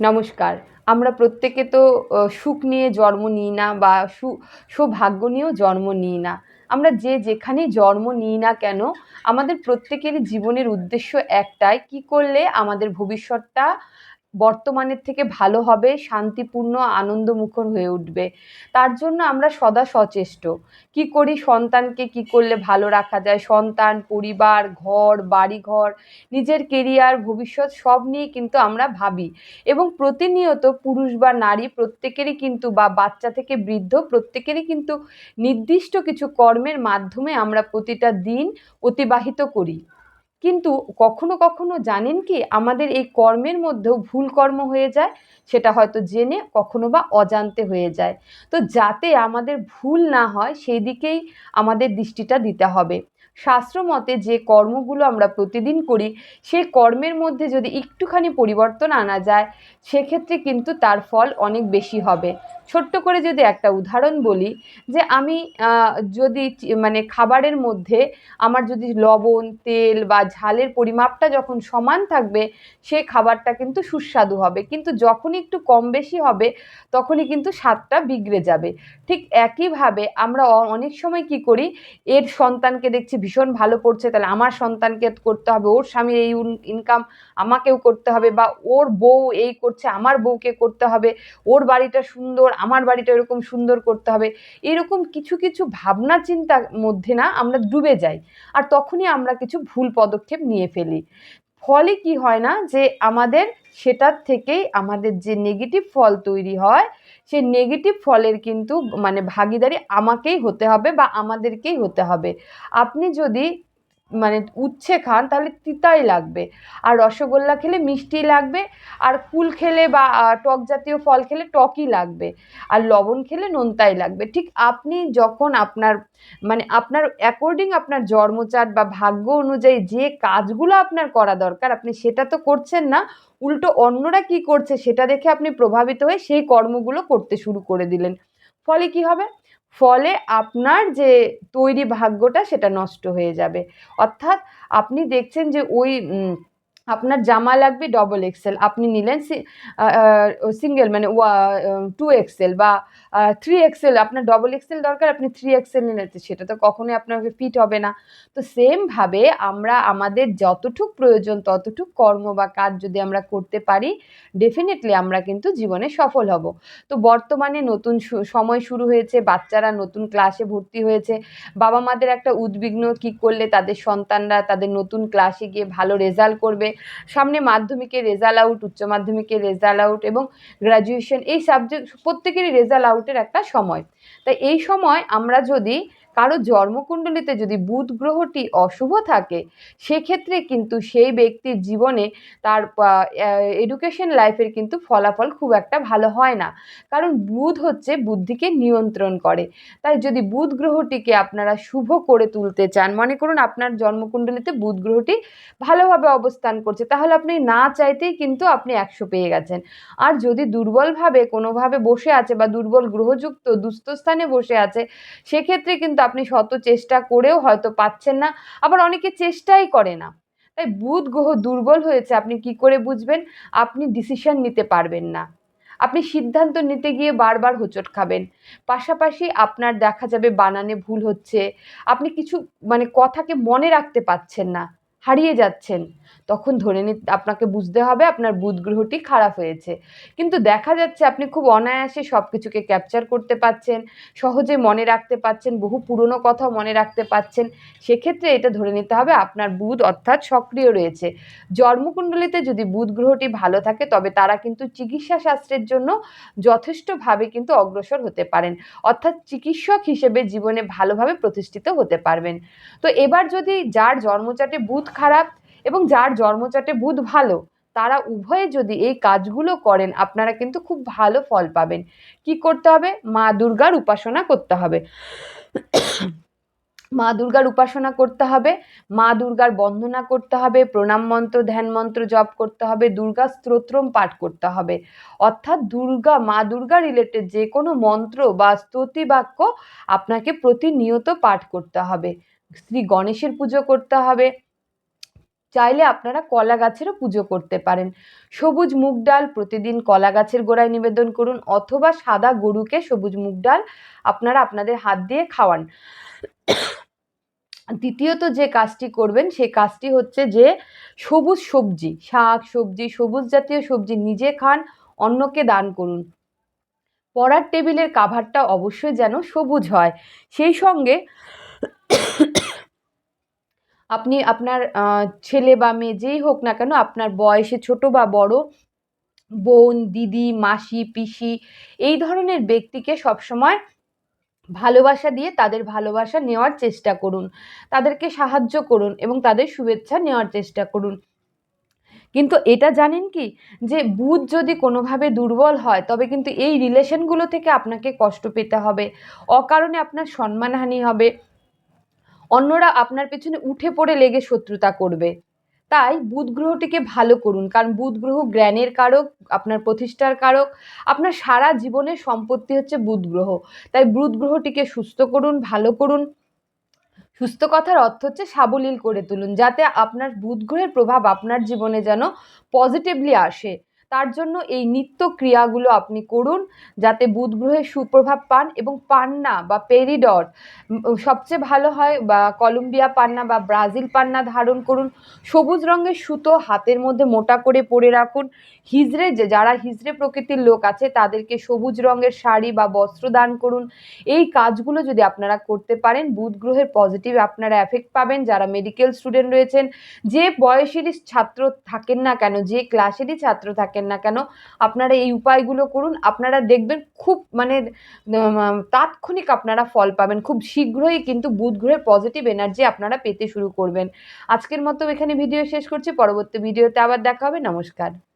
নমস্কার। আমরা প্রত্যেকে তো সুখ নিয়ে জন্ম নিই না বা সু, সৌভাগ্য নিয়েও জন্ম নিই না। আমরা যে যেখানেই জন্ম নিই না কেন, আমাদের প্রত্যেকের জীবনের উদ্দেশ্য একটাই, কি করলে আমাদের ভবিষ্যৎটা বর্তমানের থেকে ভালো হবে, শান্তিপূর্ণ, আনন্দমুখর হয়ে উঠবে। তার জন্য আমরা সদা সচেষ্ট। কি করি সন্তানকে কি করলে ভালো রাখা যায়? সন্তান, পরিবার, ঘর, বাড়িঘর, নিজের কেরিয়ার ভবিষ্যৎ সব নিয়ে কিন্তু আমরা ভাবি। এবং প্রতিনিয়ত পুরুষ বা নারী প্রত্যেকেরই কিন্তু বা বাচ্চা থেকে বৃদ্ধ প্রত্যেকেরই কিন্তু নির্দিষ্ট কিছু কর্মের মাধ্যমে আমরা প্রতিটা দিন অতিবাহিত করি। কিন্তু কখনো কখনো জানেন কি আমাদের এই কর্মের মধ্যেও ভুল কর্ম হয়ে যায়, সেটা হয়তো জেনে কখনো বা অজান্তে হয়ে যায়। তো যাতে আমাদের ভুল না হয়, সেই দিকেই আমাদের দৃষ্টিটা দিতে হবে। শাস্ত্র মতে যে কর্মগুলো আমরা প্রতিদিন করি সেই কর্মের মধ্যে যদি একটুখানি পরিবর্তন আনা যায়, সেক্ষেত্রে কিন্তু তার ফল অনেক বেশি হবে। ছোট্ট করে যদি একটা উদাহরণ বলি, যে আমি যদি মানে খাবারের মধ্যে আমার যদি লবণ, তেল বা ঝালের পরিমাপটা যখন সমান থাকবে, সে খাবারটা কিন্তু সুস্বাদু হবে। কিন্তু যখনই একটু কম বেশি হবে, তখনই কিন্তু স্বাদটা বিগড়ে যাবে। ঠিক একইভাবে আমরা অনেক সময় কি করি, এর সন্তানকে দেখছি ভীষণ ভালো পড়ছে, তাহলে আমার সন্তানকে করতে হবে, ওর স্বামীর এই ইনকাম আমাকেও করতে হবে বা ওর বউ এই করছে, আমার বউকে করতে হবে, ওর বাড়িটা সুন্দর, আমার বাড়িটা এরকম সুন্দর করতে হবে, এরকম কিছু কিছু ভাবনা চিন্তার মধ্যে না আমরা ডুবে যাই। আর তখনই আমরা কিছু ভুল পদক্ষেপ নিয়ে ফেলি। ফলে কি হয় না যে, আমাদের সেটার থেকেই আমাদের যে নেগেটিভ ফল তৈরি হয়, সে নেগেটিভ ফলের কিন্তু মানে ভাগিদারি আমাকেই হতে হবে বা আমাদেরকেই হতে হবে। আপনি যদি মানে উচ্ছে খান, তাহলে তিতাই লাগবে। আর রসগোল্লা খেলে মিষ্টি লাগবে, আর কুল খেলে বা টক জাতীয় ফল খেলে টকই লাগবে। আর লবণ খেলে নোনতাই লাগবে। ঠিক আপনি যখন আপনার মানে আপনার অ্যাকর্ডিং আপনার জন্মচাট বা ভাগ্য অনুযায়ী যে কাজগুলো আপনার করা দরকার, আপনি সেটা তো করছেন না, উল্টো অন্যরা কি করছে সেটা দেখে আপনি প্রভাবিত হয়ে সেই কর্মগুলো করতে শুরু করে দিলেন। ফলে কি হবে? ফলে আপনার যে তৈরি ভাগ্যটা সেটা নষ্ট হয়ে যাবে। অর্থাৎ আপনি দেখছেন যে ওই আপনার জামা লাগবে ডবল এক্সেল আপনি নিলেন সিঙ্গেল মানে ওয়া টু এক্সেল বা থ্রি এক্সেল আপনার ডবল এক্সেল দরকার, আপনি থ্রি এক্সেল নিলেন সেটা তো কখনোই আপনাকে ফিট হবে না। তো সেমভাবে আমরা আমাদের যতটুক প্রয়োজন, ততটুক কর্ম বা কাজ যদি আমরা করতে পারি ডেফিনেটলি আমরা কিন্তু জীবনে সফল হব। তো বর্তমানে নতুন সময় শুরু হয়েছে, বাচ্চারা নতুন ক্লাসে ভর্তি হয়েছে বাবা মাদের একটা উদ্বিগ্ন কী করলে তাদের সন্তানরা তাদের নতুন ক্লাসে গিয়ে ভালো রেজাল্ট করবে সামনে মাধ্যমিকের রেজাল্ট আউট উচ্চ মাধ্যমিকের রেজাল্ট আউট এবং গ্র্যাজুয়েশন এই সাবজেক্ট প্রত্যেকেরই রেজাল্ট আউটের একটা সময়। তাই এই সময় আমরা যদি কারও জন্মকুণ্ডলিতে যদি বুধ গ্রহটি অশুভ থাকে, সেক্ষেত্রে কিন্তু সেই ব্যক্তির জীবনে তার এডুকেশন লাইফের কিন্তু ফলাফল খুব একটা ভালো হয় না। কারণ বুধ হচ্ছে বুদ্ধিকে নিয়ন্ত্রণ করে। তাই যদি বুধ গ্রহটিকে আপনারা শুভ করে তুলতে চান, মনে করুন আপনার জন্মকুণ্ডলিতে বুধ গ্রহটি ভালোভাবে অবস্থান করছে, তাহলে আপনি না চাইতেই কিন্তু আপনি একশো পেয়ে গেছেন। আর যদি দুর্বলভাবে কোনোভাবে বসে আছে বা দুর্বল গ্রহযুক্ত দুস্থ স্থানে বসে আছে, সেক্ষেত্রে কিন্তু আপনি শত চেষ্টা করেও হয়তো পাচ্ছেন না, আবার অনেকে চেষ্টাই করে না। তাই বুধ গ্রহ দুর্বল হয়েছে, আপনি কি করে বুঝবেন? আপনি ডিসিশন নিতে পারবেন না। আপনি সিদ্ধান্ত নিতে গিয়ে বারবার হোঁচট খাবেন। পাশাপাশি আপনার দেখা যাবে বানানে ভুল হচ্ছে, আপনি কিছু মানে কথাকে মনে রাখতে পারছেন না। হারিয়ে যাচ্ছেন। তখন ধরে নি আপনাকে বুঝতে হবে আপনার বুধ গ্রহটি খারাপ হয়েছে। কিন্তু দেখা যাচ্ছে আপনি খুব অনায়াসে সব কিছুকে ক্যাপচার করতে পারছেন সহজে মনে রাখতে পারছেন বহু পুরনো কথাও মনে রাখতে পারছেন সেক্ষেত্রে এটা ধরে নিতে হবে আপনার বুধ অর্থাৎ সক্রিয় রয়েছে। জন্মকুণ্ডলিতে যদি বুধ গ্রহটি ভালো থাকে, তবে তারা কিন্তু চিকিৎসা শাস্ত্রের জন্য যথেষ্টভাবে কিন্তু অগ্রসর হতে পারেন। অর্থাৎ চিকিৎসক হিসেবে জীবনে ভালোভাবে প্রতিষ্ঠিত হতে পারবেন। তো এবার যদি যার জন্মচাটে বুধ খারাপ এবং যার জন্মচাটে বুধ ভালো, তারা উভয়ে যদি এই কাজগুলো করেন, আপনারা কিন্তু খুব ভালো ফল পাবেন। কি করতে হবে? মা দুর্গার উপাসনা করতে হবে। মা দুর্গার উপাসনা করতে হবে, মা দুর্গার বন্দনা করতে হবে, প্রণাম মন্ত্র, ধ্যান মন্ত্র জপ করতে হবে, দুর্গা স্তোত্রম পাঠ করতে হবে। অর্থাৎ দুর্গা, মা দুর্গা রিলেটেড যে কোনো মন্ত্র বা স্তুতি বাক্য আপনাকে প্রতিনিয়ত পাঠ করতে হবে। শ্রী গণেশের পুজো করতে হবে চাইলে আপনারা কলা গাছেরও পুজো করতে পারেন। সবুজ মুগ ডাল প্রতিদিন কলা গাছের গোড়ায় নিবেদন করুন অথবা সাদা গরুকে সবুজ মুগ ডাল আপনারা আপনাদের হাত দিয়ে খাওয়ান। দ্বিতীয়ত যে কাজটি করবেন সেই কাজটি হচ্ছে যে সবুজ সবজি, শাক সবজি, সবুজ জাতীয় সবজি নিজে খান, অন্যকে দান করুন। পড়ার টেবিলের কাভারটা অবশ্যই যেন সবুজ হয়। সেই সঙ্গে আপনি আপনার ছেলে বা মেয়ে যেই হোক না কেন আপনার বয়সে ছোট বা বড়, বোন, দিদি, মাসি, পিসি, এই ধরনের ব্যক্তিকে সবসময় ভালোবাসা দিয়ে তাদের ভালোবাসা নেওয়ার চেষ্টা করুন। তাদেরকে সাহায্য করুন এবং তাদের শুভেচ্ছা নেওয়ার চেষ্টা করুন। কিন্তু এটা জানেন কি? যে বুধ যদি কোনোভাবে দুর্বল হয়, তবে কিন্তু এই রিলেশনগুলো থেকে আপনাকে কষ্ট পেতে হবে। অকারণে আপনার সম্মানহানি হবে। অন্যরা আপনার পেছনে উঠে পড়ে লেগে শত্রুতা করবে। তাই বুধ গ্রহটিকে ভালো করুন, কারণ বুধ গ্রহ জ্ঞানের কারক, আপনার প্রতিষ্ঠার কারক। আপনার সারা জীবনের সম্পত্তি হচ্ছে বুধ গ্রহ তাই বুধ গ্রহটিকে সুস্থ করুন, ভালো করুন। সুস্থ কথার অর্থ হচ্ছে সাবলীল করে তুলুন, যাতে আপনার বুধ গ্রহের প্রভাব আপনার জীবনে যেন পজিটিভলি আসে। তার জন্য এই নিত্য ক্রিয়াগুলো আপনি করুন যাতে বুধ গ্রহের সুপ্রভাব পান এবং পান্না বা পেরিডট সবচেয়ে ভালো হয় বা কলম্বিয়া পান্না বা ব্রাজিল পান্না ধারণ করুন। সবুজ রঙের সুতো হাতের মধ্যে মোটা করে পরে রাখুন। হিজড়ে যে, যারা হিজড়ে প্রকৃতির লোক আছে তাদেরকে সবুজ রঙের শাড়ি বা বস্ত্র দান করুন। এই কাজগুলো যদি আপনারা করতে পারেন বুধ গ্রহের পজিটিভ আপনারা এফেক্ট পাবেন। যারা মেডিকেল স্টুডেন্ট রয়েছেন, যে বয়সেরই ছাত্র থাকেন না কেন, যে ক্লাসেরই ছাত্র থাকেন না কেন, আপনারা এই উপায়গুলো করুন, আপনারা দেখবেন খুব মানে তাৎক্ষণিক আপনারা ফল পাবেন, খুব শীঘ্রই কিন্তু বুধ গ্রহের পজিটিভ এনার্জি আপনারা পেতে শুরু করবেন। আজকের মতো এখানে ভিডিও শেষ করছি, পরবর্তী ভিডিওতে আবার দেখা হবে, নমস্কার।